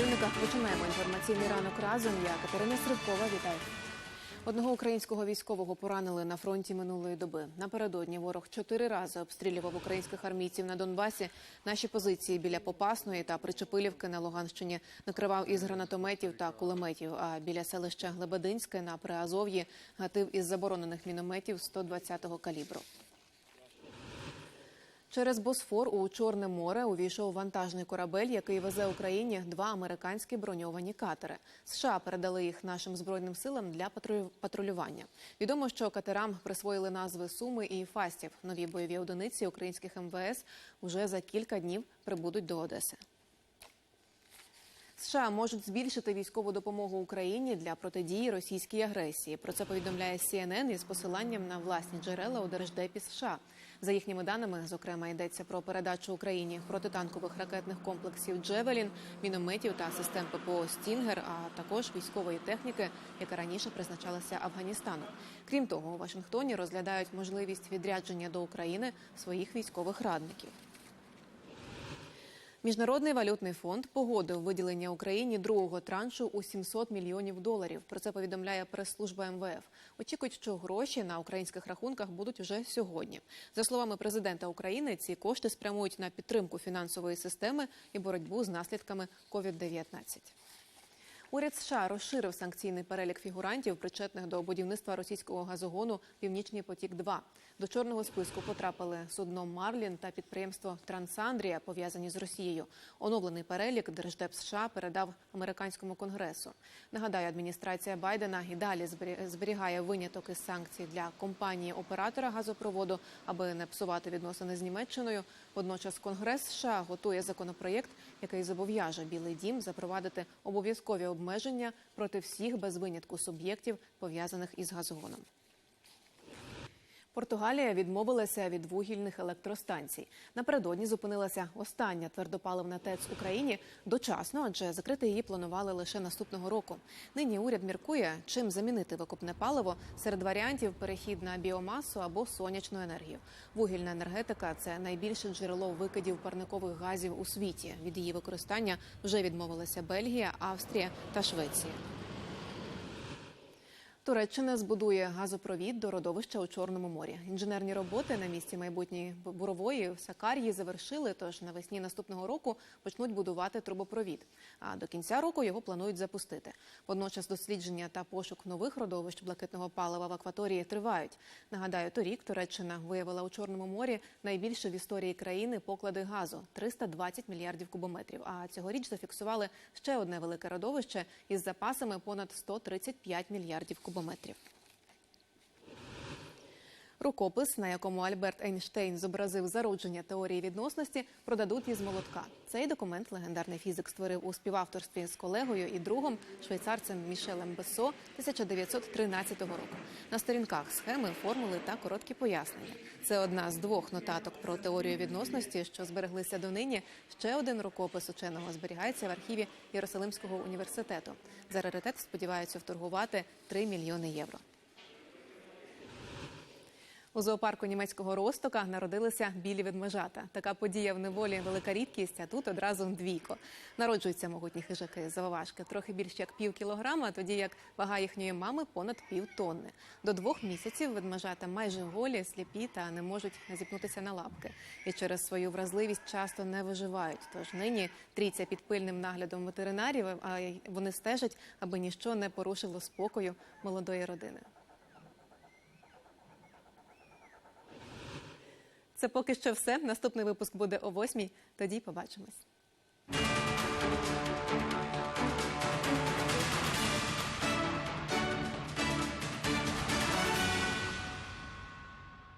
Починаємо інформаційний ранок разом. Я Катерина Сривкова. Вітаю. Одного українського військового поранили на фронті минулої доби. Напередодні ворог чотири рази обстрілював українських армійців на Донбасі. Наші позиції біля Попасної та Причепилівки на Луганщині накривав із гранатометів та кулеметів. А біля селища Глебединське на Приазов'ї гатив із заборонених мінометів 120-го калібру. Через Босфор у Чорне море увійшов вантажний корабель, який везе Україні два американські броньовані катери. США передали їх нашим збройним силам для патрулю- патрулювання. Відомо, що катерам присвоїли назви Суми і Фастів. Нові бойові одиниці українських МВС уже за кілька днів прибудуть до Одеси. США можуть збільшити військову допомогу Україні для протидії російській агресії. Про це повідомляє CNN із посиланням на власні джерела у держдепі США. За їхніми даними, зокрема, йдеться про передачу Україні протитанкових ракетних комплексів Джевелін, мінометів та систем ППО Стінгер, а також військової техніки, яка раніше призначалася Афганістану. Крім того, у Вашингтоні розглядають можливість відрядження до України своїх військових радників. Міжнародний валютний фонд погодив виділення Україні другого траншу у 700 мільйонів доларів. Про це повідомляє прес-служба МВФ. Очікують, що гроші на українських рахунках будуть вже сьогодні. За словами президента України, ці кошти спрямують на підтримку фінансової системи і боротьбу з наслідками COVID-19. Уряд США розширив санкційний перелік фігурантів, причетних до будівництва російського газогону Північний потік. 2 до чорного списку потрапили судно Марлін та підприємство Трансандрія, пов'язані з Росією. Оновлений перелік Держдеп США передав американському конгресу. Нагадаю, адміністрація Байдена і далі збері- зберігає виняток із санкцій для компанії оператора газопроводу, аби не псувати відносини з Німеччиною. Водночас Конгрес США готує законопроєкт, який зобов'яже Білий Дім запровадити обов'язкові обмеження проти всіх без винятку суб'єктів, пов'язаних із газогоном. Португалія відмовилася від вугільних електростанцій. Напередодні зупинилася остання твердопаливна ТЕЦ Україні дочасно, адже закрити її планували лише наступного року. Нині уряд міркує, чим замінити викопне паливо серед варіантів перехід на біомасу або сонячну енергію. Вугільна енергетика це найбільше джерело викидів парникових газів у світі. Від її використання вже відмовилися Бельгія, Австрія та Швеція. Туреччина збудує газопровід до родовища у Чорному морі. Інженерні роботи на місці майбутньої бурової в Сакарії завершили. Тож навесні наступного року почнуть будувати трубопровід. А до кінця року його планують запустити. Водночас дослідження та пошук нових родовищ блакитного палива в акваторії тривають. Нагадаю, торік Туреччина виявила у Чорному морі найбільше в історії країни поклади газу 320 мільярдів кубометрів. А цьогоріч зафіксували ще одне велике родовище із запасами понад 135 мільярдів кубометрів кубометрів. Рукопис, на якому Альберт Ейнштейн зобразив зародження теорії відносності, продадуть із молотка. Цей документ легендарний фізик створив у співавторстві з колегою і другом швейцарцем Мішелем Бессо 1913 року. На сторінках схеми, формули та короткі пояснення. Це одна з двох нотаток про теорію відносності, що збереглися донині. Ще один рукопис ученого зберігається в архіві Єрусалимського університету. За раритет сподіваються вторгувати 3 мільйони євро. У зоопарку німецького Ростока народилися білі ведмежата. Така подія в неволі велика рідкість, а тут одразу двійко. Народжуються могутні хижаки завважки трохи більш як пів кілограма, тоді як вага їхньої мами понад пів тонни. До двох місяців ведмежата майже голі, сліпі та не можуть зіпнутися на лапки. І через свою вразливість часто не виживають. Тож нині трійця під пильним наглядом ветеринарів, а вони стежать, аби ніщо не порушило спокою молодої родини. Це поки що все. Наступний випуск буде о восьмій. Тоді побачимось.